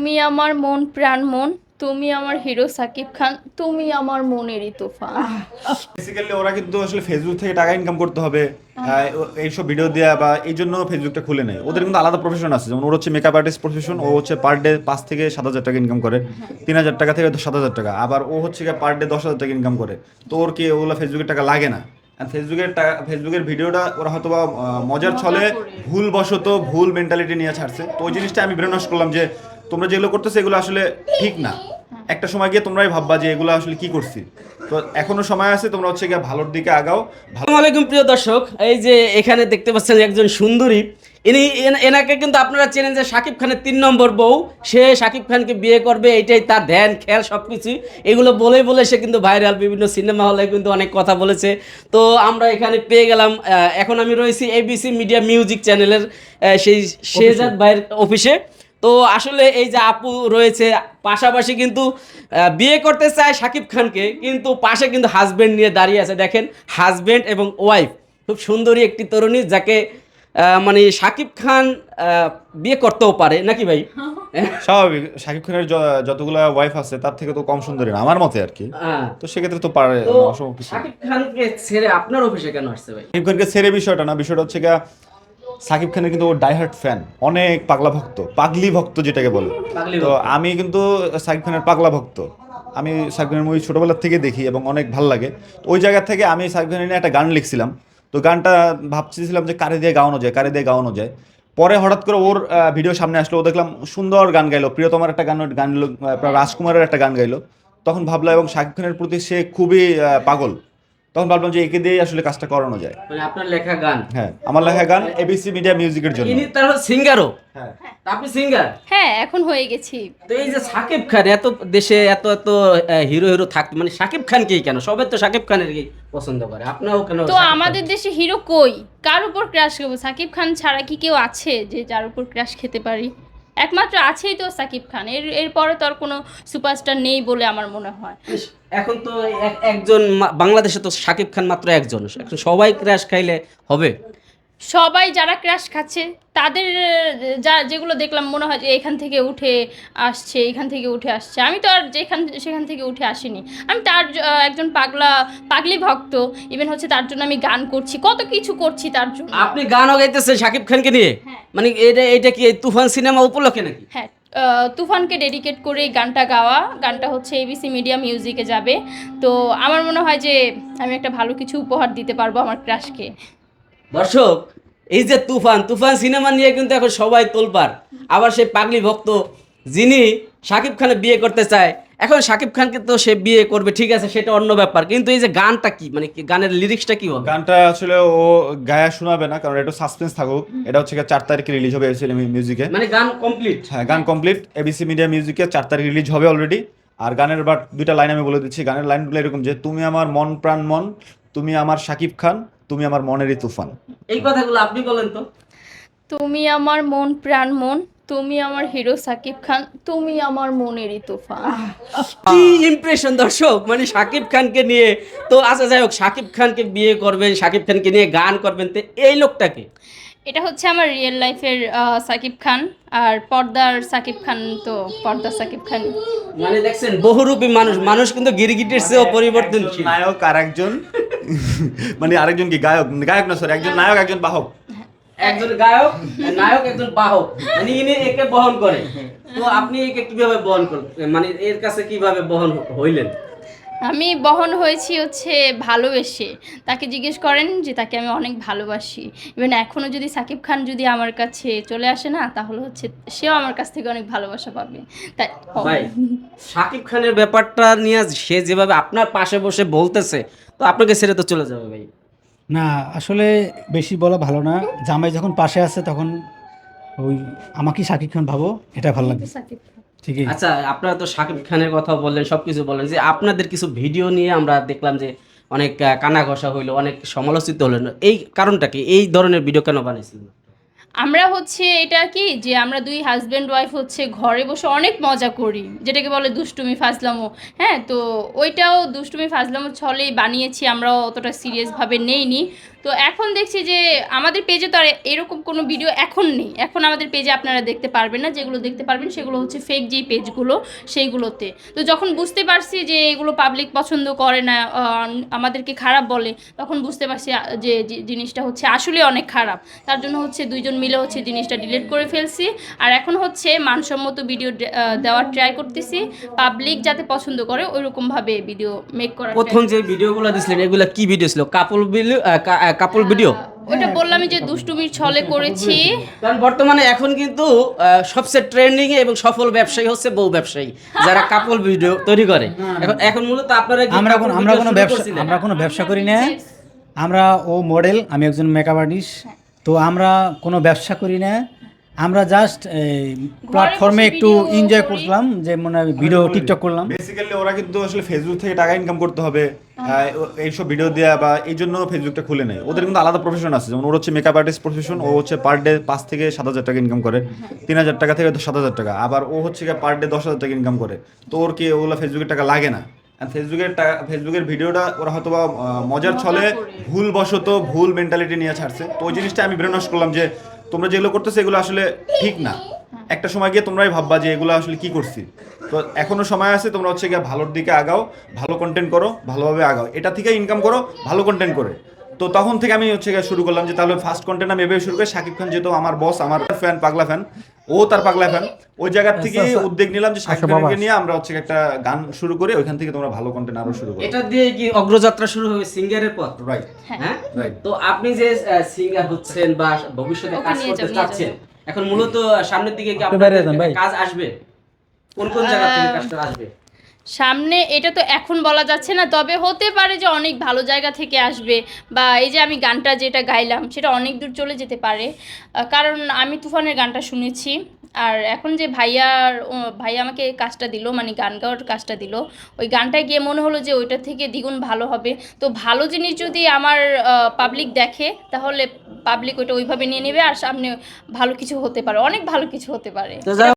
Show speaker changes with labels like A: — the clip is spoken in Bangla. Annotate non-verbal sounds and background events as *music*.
A: তুমি আমার মন প্রাণ মন তুমি আমার হিরো সাকিব খান তুমি আমার মনেরই তুফান।
B: বেসিক্যালি ওরা কিন্তু আসলে ফেসবুক থেকে টাকা ইনকাম করতে হবে ও- এইসব ভিডিও দেওয়া বা এই জন্য ফেসবুকটা খুলে নেয় ওদের কিন্তু আলাদা প্রফেশন আছে যেমন ওর হচ্ছে মেকআপ আর্টিস্ট প্রফেশন ও হচ্ছে পার ডে পাঁচ থেকে সাত হাজার টাকা ইনকাম করে। তিন হাজার টাকা থেকে সাত হাজার টাকা। আবার ও হচ্ছে পার ডে দশ হাজার টাকা ইনকাম করে। তো ওর কি ওগুলো ফেসবুকের টাকা লাগে না? ফেসবুকের টাকা ফেসবুকের ভিডিওটা ওরা হয়তো বা মজার ছলে ভুল বশত ভুল মেন্টালিটি নিয়ে ছাড়ছে। তো ওই জিনিসটা আমি ব্রেনওয়াশ করলাম যে তোমরা যেগুলো করতেছো এগুলো আসলে ঠিক না। একটা সময় গিয়ে তোমরাই ভাববা যে এগুলো আসলে কি করছি। তো এখনও সময় আছে তোমরা হচ্ছে গিয়ে ভালোর দিকে আগাও। ভালো
C: আসসালামু আলাইকুম প্রিয় দর্শক। এই যে এখানে দেখতে পাচ্ছেন একজন সুন্দরী। ইনি এন- এনাকে কিন্তু আপনারা চেনেন যে শাকিব খানের তিন নম্বর বউ। সে শাকিব খানকে বিয়ে করবে এইটাই তার ধ্যান খেয়াল সব কিছুই এগুলো বলে বলে সে কিন্তু ভাইরাল বিভিন্ন সিনেমা হলে কিন্তু অনেক কথা বলেছে। তো আমরা এখানে পেয়ে গেলাম আহ, এখন আমি রয়েছি এবিসি মিডিয়া মিউজিক চ্যানেলের সেই শেহজাদ ভাইয়ের অফিসে। তো আসলে এই যে আপু রয়েছে পাশাপাশি কিন্তু বিয়ে করতে চায় শাকিব খানকে কিন্তু পাশে কিন্তু হাজবেন্ড নিয়ে দাঁড়িয়ে আছে। দেখেন হাজবেন্ড এবং ওয়াইফ খুব সুন্দরী একটি তরুণী যাকে মানে শাকিব খান বিয়ে করতেও পারে। নাকি ভাই? *laughs*
B: স্বাভাবিক শাকিব খানের যতগুলা ওয়াইফ আছে তার থেকে তো কম সুন্দরী না আমার মতে আর কি।
C: হ্যাঁ।
B: তো সেক্ষেত্রে তো পারে অসম্ভব
C: শাকিব খানকে ছেড়ে আপনার অফিসে কেন আসছে ভাই?
B: শাকিব খানকে ছেড়ে বিষয়টা না বিষয়টা হচ্ছে গা সাকিব খানের কিন্তু ও ডাইহার্ট ফ্যান অনেক পাগলা ভক্ত পাগলি ভক্ত যেটাকে বলে। তো আমি কিন্তু সাকিব খানের পাগলা ভক্ত। আমি সাকিব খানের মুভি ছোটবেলার থেকে দেখি এবং অনেক ভালো লাগে। তো ওই জায়গা থেকে আমি সাকিব খানের নিয়ে একটা গান লিখছিলাম। তো গানটা ভাবছিলাম যে কারে দিয়ে গাওয়ানো যায় কারে দিয়ে গাওয়ানো যায়। পরে হঠাৎ করে ওর ভিডিও সামনে আসলো ও দেখলাম সুন্দর গান গাইলো। প্রিয়তমার একটা গান গান রাজকুমারের একটা গান গাইলো। তখন ভাবলাম এবং শাকিব খানের প্রতি সে খুবই পাগল। তখন ভাবলাম যে একে দিয়েই আসলে কাজটা করানো যায়।
C: মানে আপনার লেখা গান।
B: হ্যাঁ আমার লেখা গান এবিসি মিডিয়া মিউজিকের জন্য।
C: ইনি তার সিঙ্গারও?
B: হ্যাঁ।
C: আপনি সিঙ্গার?
A: হ্যাঁ এখন হয়ে গেছি।
C: তো এই যে সাকিব খান এত দেশে এত এত হিরো হিরো থাকতো মানে সাকিব খানকেই কেন? সবাই তো সাকিব খানের পছন্দ করে আপনারও কেন
A: তো আমাদের দেশে হিরো কই? কার উপর ক্রাশ খাব সাকিব খান ছাড়া কি কেউ আছে যে যার উপর ক্রাশ খেতে পারি? একমাত্র আছেই তো সাকিব খান। এর, এরপরে তো আর কোনো সুপারস্টার নেই বলে আমার মনে হয়।
C: এখন তো একজন বাংলাদেশে তো সাকিব খান মাত্র একজন। সবাই ক্র্যাশ খাইলে হবে।
A: সবাই যারা ক্র্যাশ খাচ্ছে তাদের যা যেগুলো দেখলাম মনে হয় যে এখান থেকে উঠে আসছে এখান থেকে উঠে আসছে। আমি তো আর যেখান সেখান থেকে উঠে আসিনি। আমি তার একজন পাগলা পাগলি ভক্ত। ইভেন হচ্ছে তার জন্য আমি গান করছি কত কিছু করছি তার জন্য।
C: আপনি গানও গাইতেছেন সাকিব খানকে নিয়ে?
A: হ্যাঁ।
C: মানে এটা এটা কি তুফান সিনেমা উপলক্ষে নাকি?
A: হ্যাঁ তুফানকে ডেডিকেট করে গানটা গাওয়া। গানটা হচ্ছে এবিসি মিডিয়া মিউজিকে যাবে। তো আমার মনে হয় যে আমি একটা ভালো কিছু উপহার দিতে পারব আমার ক্রাশকে।
C: দর্শক এই যে তুফান তুফান সিনেমা নিয়ে কিন্তু এখন সবাই তোলপার আবার সেই পাগলি ভক্ত যিনি সাকিব খানের বিয়ে করতে চায় এখন সাকিব খানকে তো সে বিয়ে করবে ঠিক আছে সেটা অন্য ব্যাপার। কিন্তু এই যে গানটা কি মানে গানের লিরিক্সটা কি হবে?
B: গানটা আসলে ও গায়া শোনাবে না কারণ এটা সাসপেন্স থাকুক। এটা হচ্ছে চার তারিখে রিলিজ হবে এবিসি মিউজিকে
C: মানে গান কমপ্লিট
B: হ্যাঁ গান কমপ্লিট এবিসি মিডিয়া মিউজিকে চার তারিখ রিলিজ হবে অলরেডি আর গানের বাট দুইটা লাইন আমি বলে দিচ্ছি। গানের লাইনগুলো এরকম যে তুমি আমার মন প্রাণ মন তুমি আমার সাকিব খান তুমি আমার মনেরই তুফান।
C: এই কথাগুলো আপনি বলেন তো।
A: তুমি আমার মন প্রাণ মন তুমি আমার হিরো সাকিব খান তুমি আমার মনেরই তুফান।
C: কি ইমপ্রেশন দর্শক? মানে সাকিব খানকে নিয়ে তো আচ্ছা যাই হোক সাকিব খানকে বিয়ে করবেন সাকিব খানকে নিয়ে গান করবেন তো এই লোকটাকে?
A: এটা হচ্ছে আমার রিয়েল লাইফের সাকিব খান আর পর্দার সাকিব খান তো পর্দার সাকিব খান।
C: মানে দেখছেন বহুরূপী মানুষ মানুষ কিন্তু গিরগিটির চেয়েও পরিবর্তনশীল।
B: নায়ক আর একজন *laughs* মানে আরেকজন কি গায়ক? গায়ক না সরি একজন নায়ক, একজন বাহক।
C: একজন গায়ক, নায়ক, একজন বাহক। মানে ইনি একে বহন করে। তো আপনি একে কীভাবে বহন করেন মানে এর কাছে কীভাবে বহন হইলেন?
A: আমি বহন হয়েছি হচ্ছে ভালোবেসে। তাকে জিজ্ঞেস করেন যে তাকে আমি অনেক ভালোবাসি। ইভেন এখনও যদি সাকিব খান যদি আমার কাছে চলে আসে না তাহলে হচ্ছে সেও আমার কাছ থেকে অনেক ভালোবাসা পাবে। তাই
C: ভাই সাকিব খানের ব্যাপারটা নিয়ে সে যেভাবে আপনার পাশে বসে বলতেছে তো আপনাকে ছেড়ে তো চলে যাবে ভাই।
D: না আসলে বেশি বলা ভালো না। জামাই যখন পাশে আছে তখন ওই আমাকে শাকিব খান ভাবো এটা ভালো লাগে
A: সাকিব খান।
D: ঠিকই।
C: আচ্ছা আপনারা তো শাকিব খানের কথা বললেন সবকিছু বললেন যে আপনাদের কিছু ভিডিও নিয়ে আমরা দেখলাম যে অনেক কানা ঘষা হইল অনেক সমালোচিত হলো। এই কারণটা কি? এই ধরনের ভিডিও কেন বানিয়েছিলেন
A: আমরা হচ্ছে এটা কি যে আমরা দুই হাজব্যান্ড ওয়াইফ হচ্ছে ঘরে বসে অনেক মজা করি যেটাকে বলে দুষ্টুমি ফাজলামো। হ্যাঁ তো ওইটাও দুষ্টুমি ফাজলামো ছলেই বানিয়েছি আমরা অতটা সিরিয়াসভাবে নেইনি। তো এখন দেখছি যে আমাদের পেজে তো আর এরকম কোনো ভিডিও এখন নেই। এখন আমাদের পেজে আপনারা দেখতে পারবেন না। যেগুলো দেখতে পারবেন সেগুলো হচ্ছে ফেক যেই পেজগুলো সেইগুলোতে। তো যখন বুঝতে পারছি যে এগুলো পাবলিক পছন্দ করে না আমাদেরকে খারাপ বলে তখন বুঝতে পারছি যে জিনিসটা হচ্ছে আসলে অনেক খারাপ। তার জন্য হচ্ছে দুইজন মিলে হচ্ছে জিনিসটা ডিলিট করে ফেলছি। আর এখন হচ্ছে মানসম্মত ভিডিও দেওয়ার ট্রাই করতেছি। পাবলিক যাতে পছন্দ করে ওইরকমভাবে ভিডিও মেক try
C: প্রথম যে ভিডিওগুলো দিছিলেন এগুলো কি ভিডিও ছিল? কাপল ভিডিও কাপল ভিডিও
A: ওটা বললাম যে দুষ্টুমির ছলে করেছি।
C: কারণ বর্তমানে এখন কিন্তু সবচেয়ে ট্রেন্ডিং এবং সফল ব্যবসায়ী হচ্ছে বউ ব্যবসায়ী যারা কাপল ভিডিও তৈরি করে। এখন এখন মূলত আপনারা কি
D: আমরা কোনো আমরা কোনো ব্যবসা? আমরা কোনো ব্যবসা করি না। আমরা ও মডেল আমি একজন মেকআপ আর্টিস্ট তো আমরা কোনো ব্যবসা করি না। আমরা জাস্ট প্ল্যাটফর্মে একটু এনজয় করলাম যে মানে ভিডিও টিকটক করলাম।
B: বেসিক্যালি ওরা কিন্তু আসলে ফেসবুক থেকে টাকা ইনকাম করতে হবে ও- এইসব ভিডিও দেওয়া বা এই জন্য ফেসবুকটা খুলে নেয়। ওদের কিন্তু আলাদা প্রফেশন আছে যেমন ওর হচ্ছে মেকআপ আর্টিস্ট প্রফেশন ও হচ্ছে পার ডে পাঁচ থেকে সাত হাজার টাকা ইনকাম করে তিন হাজার টাকা থেকে সাত হাজার টাকা আবার ও হচ্ছে পার ডে দশ হাজার টাকা ইনকাম করে। তো ওর কি ওগুলো ফেসবুকের টাকা লাগে না? আর ফেসবুকের টাকা ফেসবুকের ভিডিওটা ওরা হয়তো বা মজার ছলে ভুল বশত ভুল মেন্টালিটি নিয়ে ছাড়ছে। তো ওই জিনিসটা আমি ব্রেনওয়াশ করলাম যে তোমরা যেগুলো করতেছো এগুলো আসলে ঠিক না। একটা সময় গিয়ে তোমরাই ভাববা যে এগুলো আসলে কি করছি। তো এখনও সময় আছে তোমরা হচ্ছে গিয়ে ভালোর দিকে আগাও ভালো কন্টেন্ট করো ভালোভাবে আগাও। এটা থেকে ইনকাম করো ভালো কন্টেন্ট করে। তো তখন থেকে আমি হচ্ছে শুরু করলাম যে তাহলে ফার্স্ট কন্টেন্ট আমি এভাবে শুরু করি। শাকিব খান যেহেতু আমার বস আমার ফ্যান পাগলা ফ্যান ও তার পাগলা ফ্যান ওই জায়গার থেকে উদ্যোগ নিলাম যে শাকিব খানকে নিয়ে আমরা হচ্ছে একটা গান শুরু করি ওইখান থেকে তোমরা ভালো কন্টেন্ট আরও শুরু করো।
C: এটা দিয়ে কি অগ্রযাত্রা শুরু হবে সিঙ্গারের পথ
B: রাইট
C: হ্যাঁ।
B: Right.
C: তো আপনি যে সিঙ্গার হচ্ছেন বা ভবিষ্যতে কাজ করতে চাচ্ছেন এখন মূলত সামনের দিকে কি
D: আপনি বাইরে
C: আপনাদের
D: ভাই।
C: কাজ আসবে? কোন কোন জায়গা থেকে কাজটা আসবে?
A: সামনে এটা তো এখন বলা যাচ্ছে না, তবে হতে পারে যে অনেক ভালো জায়গা থেকে আসবে বা এই যে আমি গানটা যেটা গাইলাম সেটা অনেক দূর চলে যেতে পারে। কারণ আমি তুফানের গানটা শুনেছি আর এখন যে ভাইয়ার ভাইয়া আমাকে কাজটা দিল মানে গান গাওয়ার কাজটা দিল, ওই গানটা গিয়ে মনে হলো যে ওইটা থেকে দ্বিগুণ ভালো হবে। তো ভালো জিনিস যদি আমার পাবলিক দেখে, তাহলে পাবলিক ওইটা ওইভাবে নিয়ে নেবে আর সামনে ভালো কিছু হতে পারে, অনেক ভালো কিছু হতে পারে।